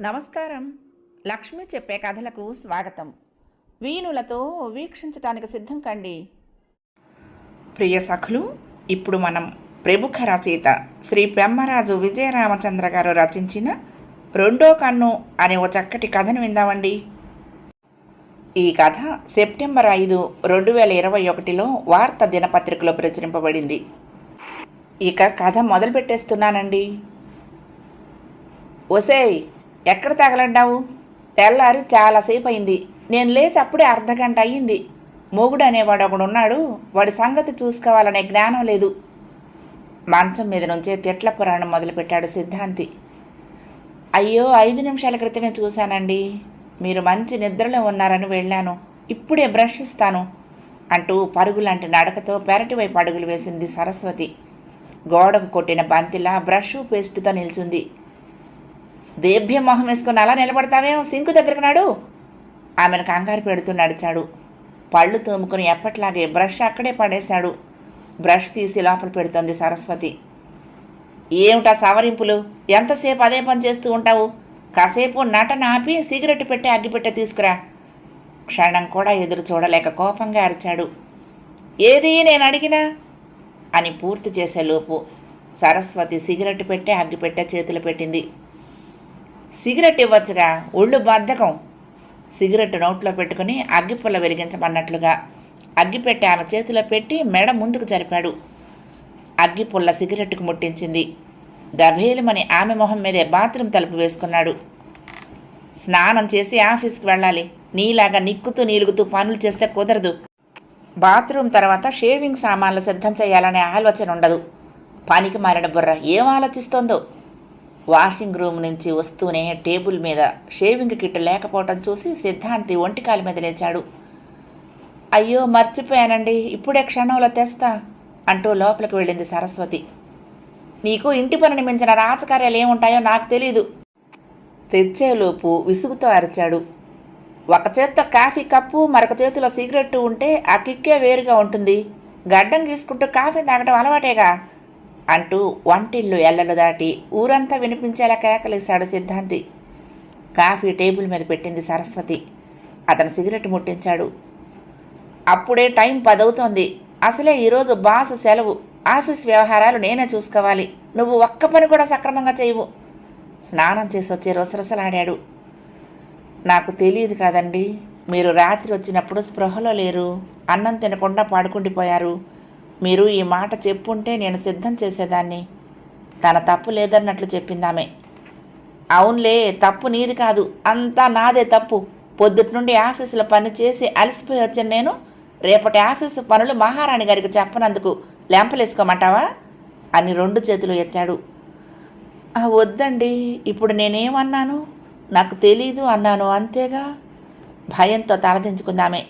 నమస్కారం. లక్ష్మి చెప్పే కథలకు స్వాగతం. వీణులతో వీక్షించటానికి సిద్ధం కండి. ప్రియ సఖులు ఇప్పుడు మనం ప్రముఖ రచయిత శ్రీ పెమ్మరాజు విజయరామచంద్ర గారు రచించిన రెండో కన్ను అనే ఓ చక్కటి కథను విందామండి. ఈ కథ సెప్టెంబర్ ఐదు రెండు వేల ఇరవై ఒకటిలో వార్త దినపత్రికలో ప్రచురింపబడింది. ఇక కథ మొదలు పెట్టేస్తున్నానండి ఒసేయ్ ఎక్కడ తగలండావు? తెల్లారి చాలాసేపు అయింది నేను లేచి అప్పుడే అర్ధగంట అయ్యింది. మొగుడు అనేవాడు ఒకడు ఉన్నాడు వాడి సంగతి చూసుకోవాలనే జ్ఞానం లేదు. మంచం మీద నుంచే తిట్ల పురాణం మొదలుపెట్టాడు సిద్ధాంతి. అయ్యో ఐదు నిమిషాల క్రితమే చూశానండి. మీరు మంచి నిద్రలో ఉన్నారని వెళ్ళాను. ఇప్పుడే బ్రష్ ఇస్తాను అంటూ పరుగులాంటి నడకతో పెరటివైపు అడుగులు వేసింది సరస్వతి. గోడకు కొట్టిన బంతిలా బ్రష్ పేస్ట్తో నిల్చుంది. దేభ్యం మొహం వేసుకుని అలా నిలబడతావేమో సింకు దగ్గరకు నాడు. ఆమెను కంగారు పెడుతూ నడిచాడు. పళ్ళు తోముకుని ఎప్పట్లాగే బ్రష్ అక్కడే పడేశాడు. బ్రష్ తీసి లోపల పెడుతోంది సరస్వతి. ఏమిటా సవరింపులు? ఎంతసేపు అదే పని చేస్తూ ఉంటావు? కాసేపు నటన ఆపి సిగరెట్ పెట్టి అగ్గిపెట్టె తీసుకురా. క్షణం కూడా ఎదురు చూడలేక కోపంగా అరిచాడు. ఏది నేను అడిగినా? అని పూర్తి చేసే లోపు సరస్వతి సిగరెట్ పెట్టే అగ్గిపెట్టె చేతులు పెట్టింది. సిగరెట్ ఇవ్వచ్చుగా ఒళ్ళు బద్ధకం సిగరెట్ నోట్లో పెట్టుకుని అగ్గిపుల్ల వెలిగించమన్నట్లుగా అగ్గిపెట్టి ఆమె చేతిలో పెట్టి మెడ ముందుకు జరిపాడు. అగ్గిపుల్ల సిగరెట్కు ముట్టించింది. దభేలుమని ఆమె మొహం మీదే బాత్రూమ్ తలుపు వేసుకున్నాడు. స్నానం చేసి ఆఫీస్కి వెళ్ళాలి. నీలాగా నిక్కుతూ నీలుగుతూ పనులు చేస్తే కుదరదు. బాత్రూమ్ తర్వాత షేవింగ్ సామాన్లు సిద్ధం చేయాలనే ఆలోచన ఉండదు. పనికి మారిన బుర్ర ఏం ఆలోచిస్తోందో వాషింగ్ రూమ్ నుంచి వస్తూనే టేబుల్ మీద షేవింగ్ కిట్ లేకపోవటం చూసి సిద్ధాంతి ఒంటికాల మీద లేచాడు. అయ్యో మర్చిపోయానండి. ఇప్పుడే క్షణంలో తెస్తా అంటూ లోపలికి వెళ్ళింది సరస్వతి. నీకు ఇంటి పనిని మించిన రాజకార్యాలు ఏముంటాయో నాకు తెలీదు. తెచ్చేలోపు విసుగుతో అరిచాడు. ఒక చేత్తో కాఫీ కప్పు మరొక చేతిలో సిగరెట్ ఉంటే ఆ కిక్కే వేరుగా ఉంటుంది. గడ్డం గీసుకుంటూ కాఫీ తాగడం అలవాటేగా. అంటూ వంటిల్లు ఎల్లలు దాటి ఊరంతా వినిపించేలా కేకలేశాడు సిద్ధాంతి. కాఫీ టేబుల్ మీద పెట్టింది సరస్వతి. అతను సిగరెట్ ముట్టించాడు. అప్పుడే టైం పదవుతోంది. అసలే ఈరోజు బాస్ సెలవు. ఆఫీస్ వ్యవహారాలు నేనే చూసుకోవాలి. నువ్వు ఒక్క పని కూడా సక్రమంగా చేయవు. స్నానం చేసి వచ్చి రొసరొసలాడాడు. నాకు తెలియదు కాదండి. మీరు రాత్రి వచ్చినప్పుడు స్పృహలో లేరు. అన్నం తినకుండా పాడుకుండిపోయారు. మీరు ఈ మాట చెప్పుంటే నేను సిద్ధం చేసేదాన్ని. తన తప్పు లేదన్నట్లు చెప్పిందామె. అవునులే తప్పు నీది కాదు. అంతా నాదే తప్పు. పొద్దుటి నుండి ఆఫీసులో పని చేసి అలసిపోయి వచ్చాను నేను. రేపటి ఆఫీసు పనులు మహారాణి గారికి చెప్పనందుకు లెంపలేసుకోమంటావా? అని రెండు చేతులు ఎత్తాడు. వద్దండి. ఇప్పుడు నేనేమన్నాను? నాకు తెలీదు అన్నాను అంతేగా? భయంతో తలదించుకుందామే.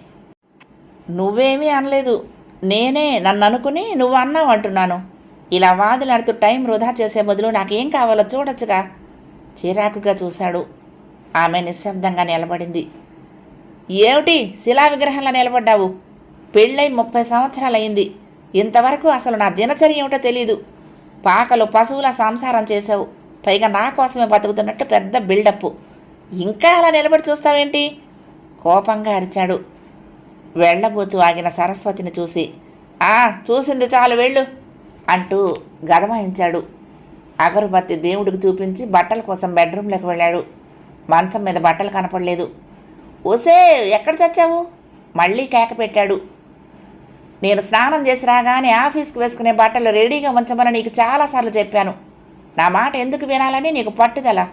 నువ్వేమీ అనలేదు. నేనే నన్ను అనుకుని నువ్వు అన్నావు అంటున్నాను. ఇలా వాదులాడుతూ టైం వృధా చేసే బదులు నాకేం కావాలో చూడొచ్చుగా. చిరాకుగా చూశాడు. ఆమె నిశ్శబ్దంగా నిలబడింది. ఏమిటి? శిలా విగ్రహంలా నిలబడ్డావు. పెళ్ళై ముప్పై సంవత్సరాలయ్యింది. ఇంతవరకు అసలు నా దినచర్య ఏమిటో తెలీదు. పాకలు పశువుల సంసారం చేసావు పైగా నా కోసమే బతుకుతున్నట్టు పెద్ద బిల్డప్ ఇంకా అలా నిలబడి చూస్తావేంటి? కోపంగా అరిచాడు. వెళ్ళబోతూ ఆగిన సరస్వతిని చూసి ఆ చూసింది చాలు వెళ్ళు అంటూ గదమాయించాడు. అగరుబత్తి దేవుడికి చూపించి బట్టల కోసం బెడ్రూమ్లోకి వెళ్ళాడు. మంచం మీద బట్టలు కనపడలేదు. ఓసే ఎక్కడ చచ్చావు? మళ్ళీ కేక పెట్టాడు. నేను స్నానం చేసి రాగానే ఆఫీస్కి వేసుకునే బట్టలు రెడీగా ఉంచమని నీకు చాలాసార్లు చెప్పాను. నా మాట ఎందుకు వినాలని నీకు పట్టుదల.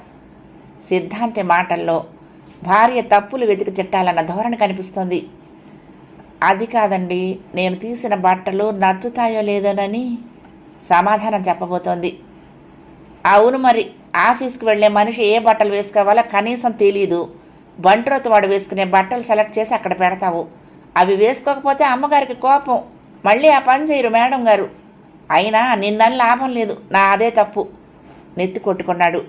సిద్ధాంతి మాటల్లో భార్య తప్పులు వెతికి తిట్టాలన్న ధోరణి కనిపిస్తోంది. అది కాదండి నేను తీసిన బట్టలు నచ్చుతాయో లేదోనని సమాధానం చెప్పబోతోంది. అవును మరి ఆఫీస్కి వెళ్ళే మనిషి ఏ బట్టలు వేసుకోవాలో కనీసం తెలియదు బంట్రోతు వాడు వేసుకునే బట్టలు సెలెక్ట్ చేసి అక్కడ పెడతావు. అవి వేసుకోకపోతే అమ్మగారికి కోపం. మళ్ళీ ఆ పని చేయరు మేడం గారు. అయినా నిన్న లాభం లేదు నా అదే తప్పు. నెత్తి కొట్టుకున్నాడు.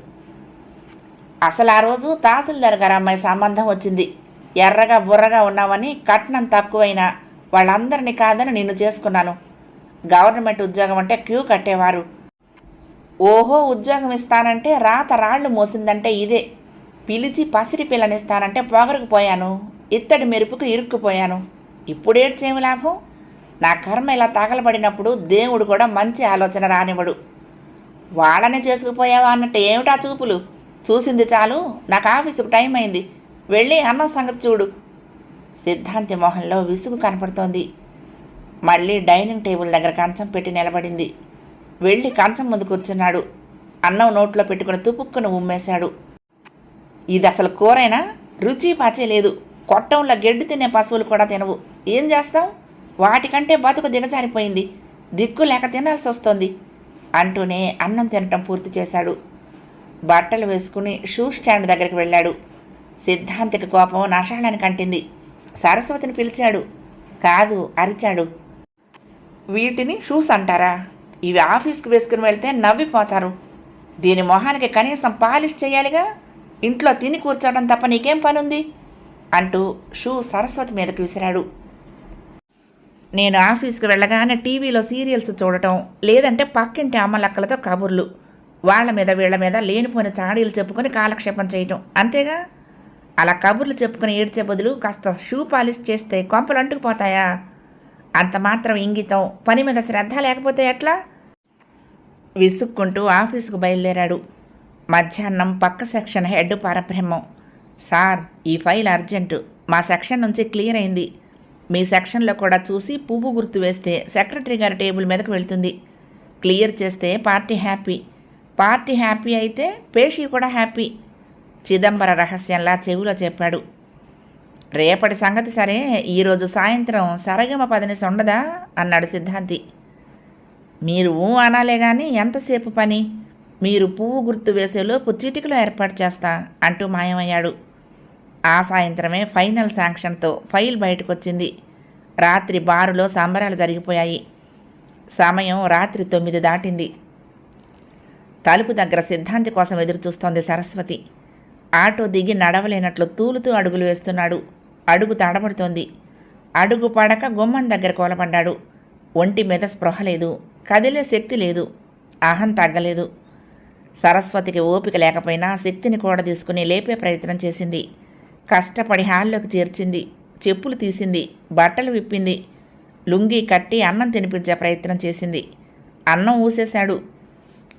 అసలు ఆ రోజు తహసీల్దార్ గారు అమ్మాయి సంబంధం వచ్చింది. ఎర్రగా బుర్రగా ఉన్నామని కట్నం తక్కువైనా వాళ్ళందరినీ కాదని నిన్ను చేసుకున్నాను. గవర్నమెంట్ ఉద్యోగం అంటే క్యూ కట్టేవారు. ఓహో ఉద్యోగం ఇస్తానంటే రాత రాళ్ళు మోసిందంటే ఇదే. పిలిచి పసిరి పిల్లనిస్తానంటే పొగరుకుపోయాను ఇత్తడి మెరుపుకు ఇరుక్కుపోయాను. ఇప్పుడేడ్చేమి లాభం? నా కర్మ ఇలా తగలబడినప్పుడు దేవుడు కూడా మంచి ఆలోచన రానివ్వడు. వాళ్ళనే చేసుకుపోయావా అన్నట్టు ఏమిటా చూపులు? చూసింది చాలు. నాకు ఆఫీసుకు టైం అయింది. వెళ్ళి అన్నం సంగతి చూడు. సిద్ధాంతి మొహంలో విసుగు కనపడుతోంది. మళ్ళీ డైనింగ్ టేబుల్ దగ్గర కంచం పెట్టి నిలబడింది. వెళ్ళి కంచం ముందు కూర్చున్నాడు. అన్నం నోట్లో పెట్టుకుని తుపుక్కును ఉమ్మేశాడు. ఇది అసలు కూరైనా? రుచి పాచే లేదు. కొట్టంలో గెడ్డు తినే పశువులు కూడా తినవు. ఏం చేస్తాం? వాటికంటే బతుకు దిగజారిపోయింది. దిక్కు లేక తినాల్సి వస్తోంది అంటూనే అన్నం తినటం పూర్తి చేశాడు. బట్టలు వేసుకుని షూ స్టాండ్ దగ్గరికి వెళ్ళాడు. సిద్ధాంతిక కోపం నషాళానికి అంటింది సరస్వతిని పిలిచాడు. కాదు అరిచాడు. వీటిని షూస్ అంటారా? ఇవి ఆఫీస్కి వేసుకుని వెళ్తే నవ్విపోతారు. దీని మొహానికి కనీసం పాలిష్ చేయాలిగా? ఇంట్లో తిని కూర్చోవడం తప్ప నీకేం పనుంది? అంటూ షూ సరస్వతి మీదకి విసిరాడు నేను ఆఫీస్కి వెళ్ళగానే టీవీలో సీరియల్స్ చూడటం లేదంటే పక్కింటి అమ్మలక్కలతో కబుర్లు. వాళ్ళ మీద వీళ్ళ మీద లేనిపోయిన చాడీలు చెప్పుకొని కాలక్షేపం చేయటం. అంతేగా? అలా కబుర్లు చెప్పుకొని ఏడ్చే బదులు కాస్త షూ పాలిష్ చేస్తే కొంపలు అంటుకుపోతాయా? అంత మాత్రం ఇంగితం. పని మీద శ్రద్ధ లేకపోతే ఎట్లా? విసుక్కుంటూ ఆఫీసుకు బయలుదేరాడు. మధ్యాహ్నం పక్క సెక్షన్ హెడ్ పరబ్రహ్మం. సార్ ఈ ఫైల్ అర్జెంటు. మా సెక్షన్ నుంచి క్లియర్ అయింది. మీ సెక్షన్లో కూడా చూసి పువ్వు గుర్తు వేస్తే సెక్రటరీ గారి టేబుల్ మీదకు వెళ్తుంది. క్లియర్ చేస్తే పార్టీ హ్యాపీ. పార్టీ హ్యాపీ అయితే పేషీ కూడా హ్యాపీ. చిదంబర రహస్యంలా చెవిలో చెప్పాడు. రేపటి సంగతి సరే ఈరోజు సాయంత్రం సరగమ పదని ఉండదా అన్నాడు సిద్ధాంతి. మీరు ఊ అనాలే కానీ ఎంతసేపు పని? మీరు పువ్వు గుర్తు వేసేలోపు చిటికలో ఏర్పాటు చేస్తా అంటూ మాయమయ్యాడు. ఆ సాయంత్రమే ఫైనల్ శాంక్షన్తో ఫైల్ బయటకొచ్చింది. రాత్రి బారులో సంబరాలు జరిగిపోయాయి. సమయం రాత్రి తొమ్మిది దాటింది. తలుపు దగ్గర సిద్ధాంతి కోసం ఎదురు చూస్తోంది సరస్వతి. ఆటో దిగి నడవలేనట్లు తూలుతూ అడుగులు వేస్తున్నాడు. అడుగు తడబడుతోంది. అడుగు పడక గుమ్మం దగ్గర కోలపడ్డాడు. ఒంటి మీద స్పృహ లేదు. కదిలే శక్తి లేదు. అహం తగ్గలేదు. సరస్వతికి ఓపిక లేకపోయినా శక్తిని కూడా తీసుకుని లేపే ప్రయత్నం చేసింది. కష్టపడి హాల్లోకి చేర్చింది. చెప్పులు తీసింది. బట్టలు విప్పింది. లుంగీ కట్టి అన్నం తినిపించే ప్రయత్నం చేసింది. అన్నం ఊసేశాడు.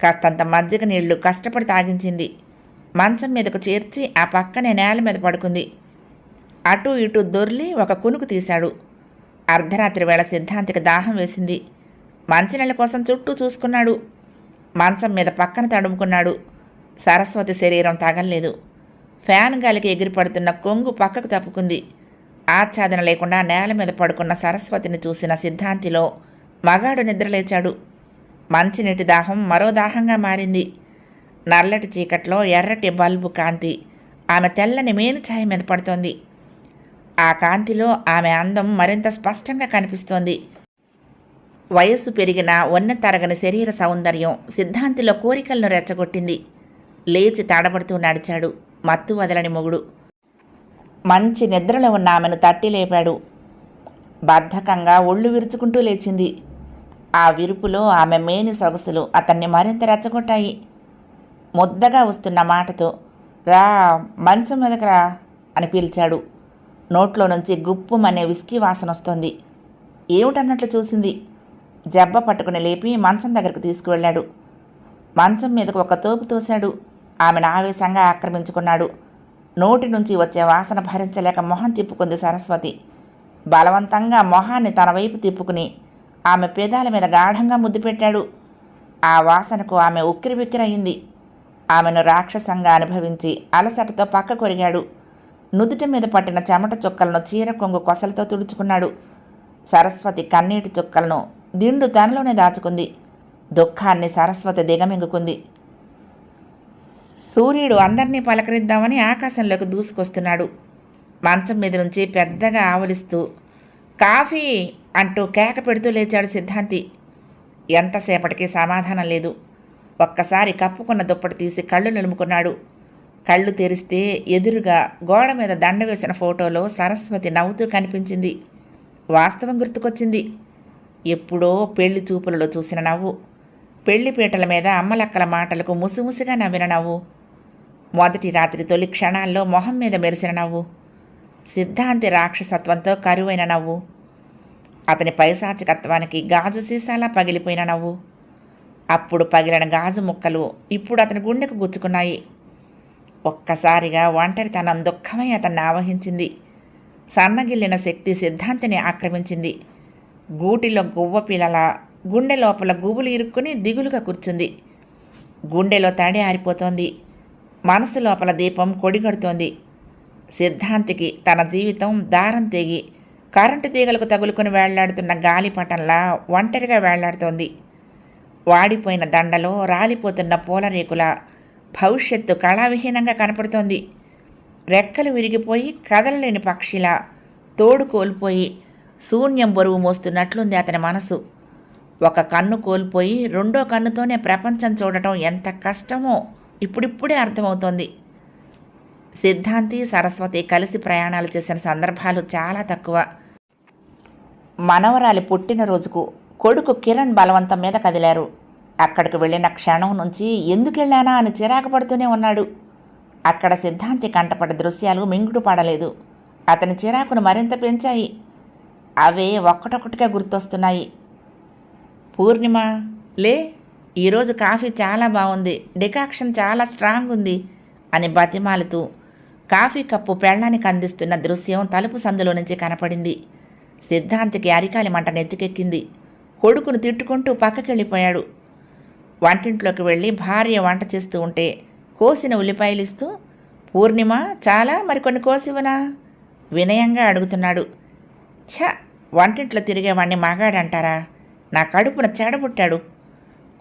కాస్తంత మజ్జిగ నీళ్ళు కష్టపడి తాగించింది. మంచం మీదకు చేర్చి ఆ పక్కనే నేల మీద పడుకుంది. అటు ఇటు దొర్లి ఒక కునుకు తీశాడు. అర్ధరాత్రి వేళ సిద్ధాంతికి దాహం వేసింది. మంచినీళ్ళ కోసం చుట్టూ చూసుకున్నాడు. మంచం మీద పక్కన తడుముకున్నాడు. సరస్వతి శరీరం తగలలేదు. ఫ్యాన్ గాలికి ఎగిరిపడుతున్న కొంగు పక్కకు తప్పుకుంది. ఆచ్ఛాదన లేకుండా నేల మీద పడుకున్న సరస్వతిని చూసిన సిద్ధాంతిలో మగాడు నిద్రలేచాడు. మంచినీటి దాహం మరో దాహంగా మారింది. నల్లటి చీకట్లో ఎర్రటి బల్బు కాంతి. ఆమె తెల్లని మేను ఛాయ మీద పడుతోంది. ఆ కాంతిలో ఆమె అందం మరింత స్పష్టంగా కనిపిస్తోంది. వయస్సు పెరిగిన వన్నె తరగని శరీర సౌందర్యం సిద్ధాంతిలో కోరికలను రెచ్చగొట్టింది. లేచి తాడబడుతూ నడిచాడు. మత్తు వదలని మొగుడు. మంచి నిద్రలో ఉన్న ఆమెను తట్టి లేపాడు. బద్ధకంగా ఒళ్ళు విరుచుకుంటూ లేచింది. ఆ విరుపులో ఆమె మేని సొగసులు అతన్ని మరింత రెచ్చగొట్టాయి. ముద్దగా వస్తున్న మాటతో రా మంచం మీదకి రా అని పిలిచాడు. నోట్లో నుంచి గుప్పుమనే విస్కీ వాసన వస్తోంది. ఏమిటన్నట్లు చూసింది? జబ్బ పట్టుకుని లేపి మంచం దగ్గరకు తీసుకువెళ్ళాడు. మంచం మీదకు ఒక తోపు తోశాడు. ఆమెను ఆవేశంగా ఆక్రమించుకున్నాడు. నోటి నుంచి వచ్చే వాసన భరించలేక మొహం తిప్పుకుంది సరస్వతి. బలవంతంగా మొహాన్ని తన వైపు తిప్పుకుని ఆమె పేదాల మీద గాఢంగా ముద్దు పెట్టాడు. ఆ వాసనకు ఆమె ఉక్కిరి బిక్కిరయింది ఆమెను రాక్షసంగా అనుభవించి అలసటతో పక్క కొరిగాడు. నుదుటి మీద పట్టిన చెమట చుక్కలను చీర కొంగు కొసలతో తుడుచుకున్నాడు. సరస్వతి కన్నీటి చుక్కలను దిండు తనలోనే దాచుకుంది. దుఃఖాన్ని సరస్వతి దిగమింగుకుంది. సూర్యుడు అందరినీ పలకరిద్దామని ఆకాశంలోకి దూసుకొస్తున్నాడు. మంచం మీద నుంచి పెద్దగా ఆవలిస్తూ కాఫీ అంటూ కేక పెడుతూ లేచాడు సిద్ధాంతి. ఎంతసేపటికి సమాధానం లేదు. ఒక్కసారి కప్పుకున్న దుప్పటి తీసి కళ్ళు నిలుముకున్నాడు. కళ్ళు తెరిస్తే ఎదురుగా గోడ మీద దండ వేసిన ఫోటోలో సరస్వతి నవ్వుతూ కనిపించింది. వాస్తవం గుర్తుకొచ్చింది. ఎప్పుడో పెళ్ళి చూపులలో చూసిన నవ్వు. పెళ్ళి పీటల మీద అమ్మలక్కల మాటలకు ముసిముసిగా నవ్విన నవ్వు. మొదటి రాత్రి తొలి క్షణాల్లో మొహం మీద మెరిసిన నవ్వు. సిద్ధాంతి రాక్షసత్వంతో కరువైన నవ్వు. అతని పైశాచికత్వానికి గాజు సీసాలా పగిలిపోయిన నవ్వు. అప్పుడు పగిలిన గాజు ముక్కలు ఇప్పుడు అతని గుండెకు గుచ్చుకున్నాయి. ఒక్కసారిగా ఒంటరితనం దుఃఖమై అతన్ని ఆవహించింది. సన్నగిల్లిన శక్తి సిద్ధాంతిని ఆక్రమించింది. గూటిలో గువ్వ పిల్లల గుండె లోపల గుబులు ఇరుక్కుని దిగులుగా కూర్చుంది. గుండెలో తడి ఆరిపోతోంది. మనసు లోపల దీపం కొడిగడుతోంది. సిద్ధాంతికి తన జీవితం దారం తెగి కరెంటు తీగలకు తగులుకొని వేళ్ళాడుతున్న గాలిపటంలా ఒంటరిగా వేళ్ళాడుతోంది. వాడిపోయిన దండలో రాలిపోతున్న పూలరేకుల భవిష్యత్తు కళావిహీనంగా కనపడుతోంది. రెక్కలు విరిగిపోయి కదలలేని పక్షిలా తోడు కోల్పోయి శూన్యం బరువు మోస్తున్నట్లుంది అతని మనసు. ఒక కన్ను కోల్పోయి రెండో కన్నుతోనే ప్రపంచం చూడటం ఎంత కష్టమో ఇప్పుడిప్పుడే అర్థమవుతోంది. సిద్ధాంతి సరస్వతి కలిసి ప్రయాణాలు చేసిన సందర్భాలు చాలా తక్కువ. మనవరాలి పుట్టినరోజుకు కొడుకు కిరణ్ బలవంతం మీద కదిలారు. అక్కడికి వెళ్ళిన క్షణం నుంచి ఎందుకు వెళ్ళానా అని చిరాకు పడుతూనే ఉన్నాడు. అక్కడ సిద్ధాంతి కంటపడ్డ దృశ్యాలు మింగుడు పడలేదు. అతని చిరాకును మరింత పెంచాయి. అవే ఒక్కటొక్కటిగా గుర్తొస్తున్నాయి. పూర్ణిమ లే ఈరోజు కాఫీ చాలా బాగుంది. డికాక్షన్ చాలా స్ట్రాంగ్ ఉంది అని బతిమాలుతూ కాఫీ కప్పు పెళ్ళానికి అందిస్తున్న దృశ్యం తలుపు సందులో నుంచి కనపడింది. సిద్ధాంతికి అరికాలి మంట నెత్తికెక్కింది. కొడుకును తిట్టుకుంటూ పక్కకెళ్ళిపోయాడు. వంటింట్లోకి వెళ్ళి భార్య వంట చేస్తూ ఉంటే కోసిన ఉల్లిపాయలు ఇస్తూ పూర్ణిమ చాలా మరికొన్ని కోసివనా వినయంగా అడుగుతున్నాడు. ఛ వంటింట్లో తిరిగేవాణ్ణి మగాడంటారా? నా కడుపున చెడబుట్టాడు.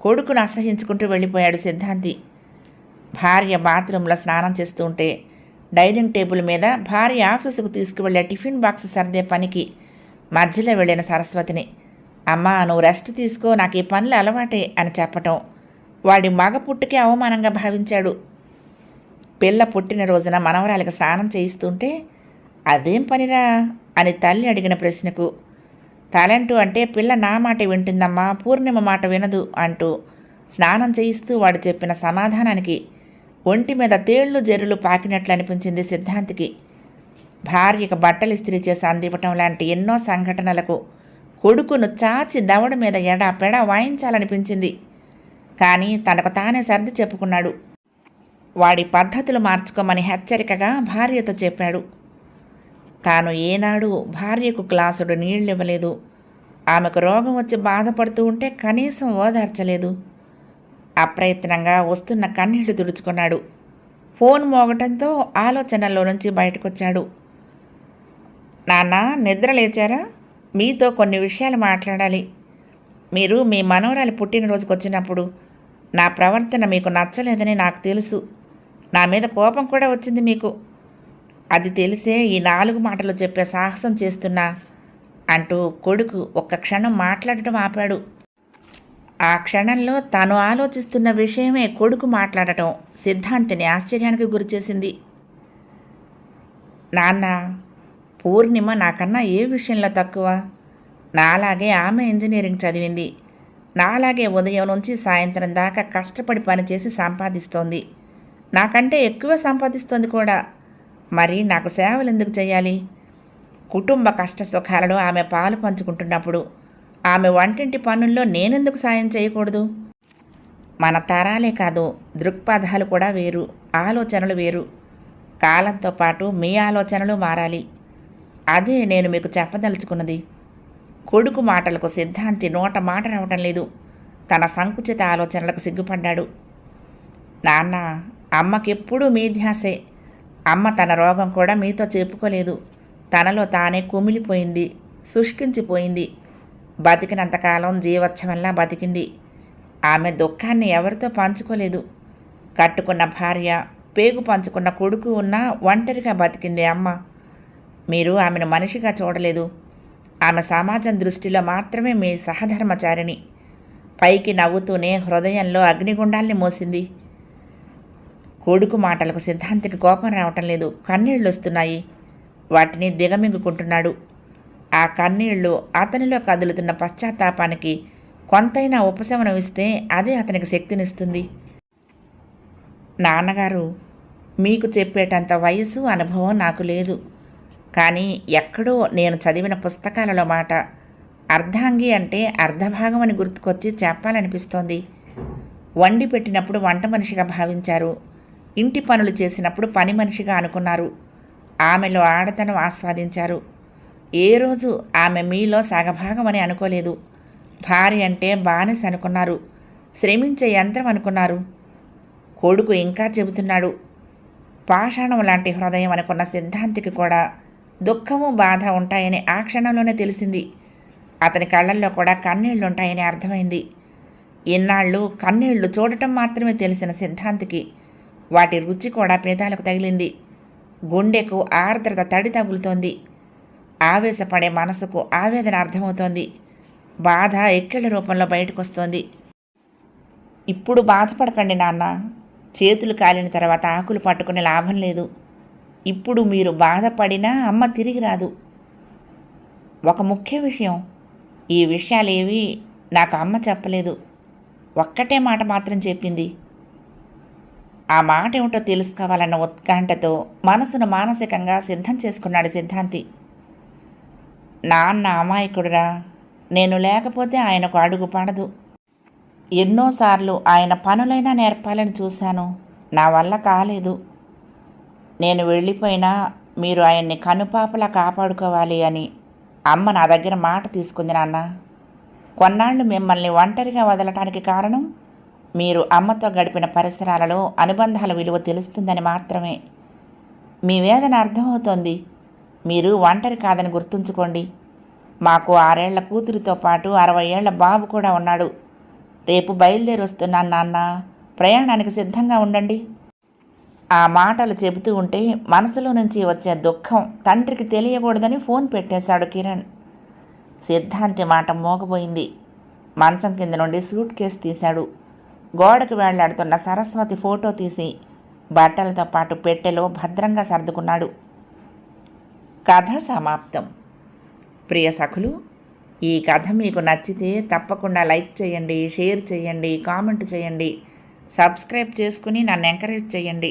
కొడుకును అసహించుకుంటూ వెళ్ళిపోయాడు సిద్ధాంతి. భార్య బాత్రూంలో స్నానం చేస్తూ ఉంటే డైనింగ్ టేబుల్ మీద భార్య ఆఫీసుకు తీసుకువెళ్ళే టిఫిన్ బాక్స్ సర్దే పనికి మధ్యలో వెళ్ళిన సరస్వతిని. అమ్మా నువ్వు రెస్ట్ తీసుకో నాకు ఈ పనులు అలవాటే అని చెప్పటం. వాడి మగ పుట్టుకే అవమానంగా భావించాడు. పిల్ల పుట్టిన రోజున మనవరాలికి స్నానం చేయిస్తుంటే అదేం పనిరా? అని తల్లి అడిగిన ప్రశ్నకు. టాలెంటు అంటే పిల్ల నా మాట వింటుందమ్మా పూర్ణిమ మాట వినదు అంటూ స్నానం చేయిస్తూ వాడు చెప్పిన సమాధానానికి ఒంటి మీద తేళ్ళు జెర్రులు పాకినట్లు అనిపించింది సిద్ధాంతికి. భార్యకు బట్టలు ఇస్త్రీ చేసి అందివ్వటం లాంటి ఎన్నో సంఘటనలకు కొడుకును చాచి దవడ మీద ఎడా పెడ వాయించాలనిపించింది. కానీ తనకు తానే సర్ది చెప్పుకున్నాడు. వాడి పద్ధతులు మార్చుకోమని హెచ్చరికగా భార్యతో చెప్పాడు. తాను ఏనాడు భార్యకు గ్లాసుడు నీళ్ళివ్వలేదు. ఆమెకు రోగం వచ్చి బాధపడుతూ ఉంటే కనీసం ఓదార్చలేదు. అప్రయత్నంగా వస్తున్న కన్నీళ్ళు తుడుచుకున్నాడు. ఫోన్ మోగటంతో ఆలోచనల్లో నుంచి బయటకొచ్చాడు. నాన్న నిద్ర లేచారా? మీతో కొన్ని విషయాలు మాట్లాడాలి. మీరు మీ మనవరాలి పుట్టినరోజుకు వచ్చినప్పుడు నా ప్రవర్తన మీకు నచ్చలేదని నాకు తెలుసు. నా మీద కోపం కూడా వచ్చింది మీకు. అది తెలిసే ఈ నాలుగు మాటలు చెప్పే సాహసం చేస్తున్నా అంటూ కొడుకు ఒక్క క్షణం మాట్లాడటం ఆపాడు. ఆ క్షణంలో తను ఆలోచిస్తున్న విషయమే కొడుకు మాట్లాడటం సిద్ధాంతిని ఆశ్చర్యానికి గురిచేసింది. నాన్న పూర్ణిమ నాకన్నా ఏ విషయంలో తక్కువ? నాలాగే ఆమె ఇంజనీరింగ్ చదివింది. నాలాగే ఉదయం నుంచి సాయంత్రం దాకా కష్టపడి పనిచేసి సంపాదిస్తోంది. నాకంటే ఎక్కువ సంపాదిస్తోంది కూడా. మరి నాకు సేవలు ఎందుకు చేయాలి? కుటుంబ కష్ట సుఖాలలో ఆమె పాలు పంచుకుంటున్నప్పుడు ఆమె వంటింటి పనుల్లో నేనెందుకు సాయం చేయకూడదు? మన తరాలే కాదు దృక్పథాలు కూడా వేరు ఆలోచనలు వేరు. కాలంతో పాటు మీ ఆలోచనలు మారాలి. అదే నేను మీకు చెప్పదలుచుకున్నది. కొడుకు మాటలకు సిద్ధాంతి నోట మాట రావటం లేదు. తన సంకుచిత ఆలోచనలకు సిగ్గుపడ్డాడు. నాన్న అమ్మకెప్పుడూ మీ ధ్యాసే. అమ్మ తన రోగం కూడా మీతో చెప్పుకోలేదు. తనలో తానే కుమిలిపోయింది శుష్కించిపోయింది. బతికినంతకాలం జీవోత్సవంలా బతికింది. ఆమె దుఃఖాన్ని ఎవరితో పంచుకోలేదు. కట్టుకున్న భార్య పేగు పంచుకున్న కొడుకు ఉన్న ఒంటరిగా బతికింది అమ్మ. మీరు ఆమెను మనిషిగా చూడలేదు. ఆమె సమాజం దృష్టిలో మాత్రమే మీ సహధర్మచారిణి. పైకి నవ్వుతూనే హృదయంలో అగ్నిగుండాల్ని మోసింది. కొడుకు మాటలకు సిద్ధాంతికి కోపం రావటం లేదు. కన్నీళ్ళు వస్తున్నాయి. వాటిని దిగమింగుకుంటున్నాడు. ఆ కన్నీళ్ళు అతనిలో కదులుతున్న పశ్చాత్తాపానికి కొంతైనా ఉపశమనం ఇస్తే అదే అతనికి శక్తినిస్తుంది. నాన్నగారు మీకు చెప్పేటంత వయసు అనుభవం నాకు లేదు. కానీ ఎక్కడో నేను చదివిన పుస్తకాలలో మాట అర్ధాంగి అంటే అర్ధభాగం అని గుర్తుకొచ్చి చెప్పాలనిపిస్తోంది. వండి పెట్టినప్పుడు వంట మనిషిగా భావించారు. ఇంటి పనులు చేసినప్పుడు పని మనిషిగా అనుకున్నారు. ఆమెలో ఆడతనం ఆస్వాదించారు. ఏ రోజు ఆమె మీలో సగభాగం అని అనుకోలేదు. భార్య అంటే బానిస అనుకున్నారు. శ్రమించే యంత్రం అనుకున్నారు. కొడుకు ఇంకా చెబుతున్నాడు. పాషాణం లాంటి హృదయం అనుకున్న సిద్ధాంతికి కూడా దుఃఖము బాధ ఉంటాయని ఆ క్షణంలోనే తెలిసింది. అతని కళ్ళల్లో కూడా కన్నీళ్ళు ఉంటాయని అర్థమైంది. ఇన్నాళ్ళు కన్నీళ్ళు చూడటం మాత్రమే తెలిసిన సిద్ధాంతికి వాటి రుచి కూడా పేదాలకు తగిలింది. గుండెకు ఆర్ద్రత తడి తగులుతోంది. ఆవేశపడే మనసుకు ఆవేదన అర్థమవుతోంది. బాధ ఎక్కిళ్ళ రూపంలో బయటకొస్తోంది. ఇప్పుడు బాధపడకండి నాన్న. చేతులు కాలిన తర్వాత ఆకులు పట్టుకునే లాభం లేదు. ఇప్పుడు మీరు బాధపడినా అమ్మ తిరిగి రాదు. ఒక ముఖ్య విషయం ఈ విషయాలేవి నాకు అమ్మ చెప్పలేదు. ఒక్కటే మాట మాత్రం చెప్పింది. ఆ మాట ఏమిటో తెలుసుకోవాలన్న ఉత్కంఠతో మనసును మానసికంగా సిద్ధం చేసుకున్నాడు సిద్ధాంతి. నాన్న అమాయకుడురా నేను లేకపోతే ఆయనకు అడుగు పడదు. ఎన్నోసార్లు ఆయన పనులైనా నేర్పాలని చూశాను. నా వల్ల కాలేదు. నేను వెళ్ళిపోయినా మీరు ఆయన్ని కనుపాపలా కాపాడుకోవాలి అని అమ్మ నా దగ్గర మాట తీసుకుంది నాన్న. కొన్నాళ్ళు మిమ్మల్ని ఒంటరిగా వదలటానికి కారణం మీరు అమ్మతో గడిపిన పరిసరాలలో అనుబంధాల విలువ తెలుస్తుందని మాత్రమే. మీ వేదన అర్థమవుతోంది. మీరు ఒంటరి కాదని గుర్తుంచుకోండి. మాకు ఆరేళ్ళ కూతురితో పాటు అరవై ఏళ్ళ బాబు కూడా ఉన్నాడు. రేపు బయలుదేరి వస్తున్నాను నాన్న. ప్రయాణానికి సిద్ధంగా ఉండండి. ఆ మాటలు చెబుతూ ఉంటే మనసులో నుంచి వచ్చే దుఃఖం తండ్రికి తెలియకూడదని ఫోన్ పెట్టేశాడు కిరణ్. సిద్ధాంతి మాట మోగపోయింది మంచం కింద నుండి సూట్ కేసు తీశాడు. గోడకు వేళ్ళాడుతున్న సరస్వతి ఫోటో తీసి బట్టలతో పాటు పెట్టెలో భద్రంగా సర్దుకున్నాడు. కథ సమాప్తం. ప్రియ సఖులు ఈ కథ మీకు నచ్చితే తప్పకుండా లైక్ చేయండి షేర్ చేయండి కామెంట్ చేయండి సబ్స్క్రైబ్ చేసుకుని నన్ను ఎంకరేజ్ చేయండి.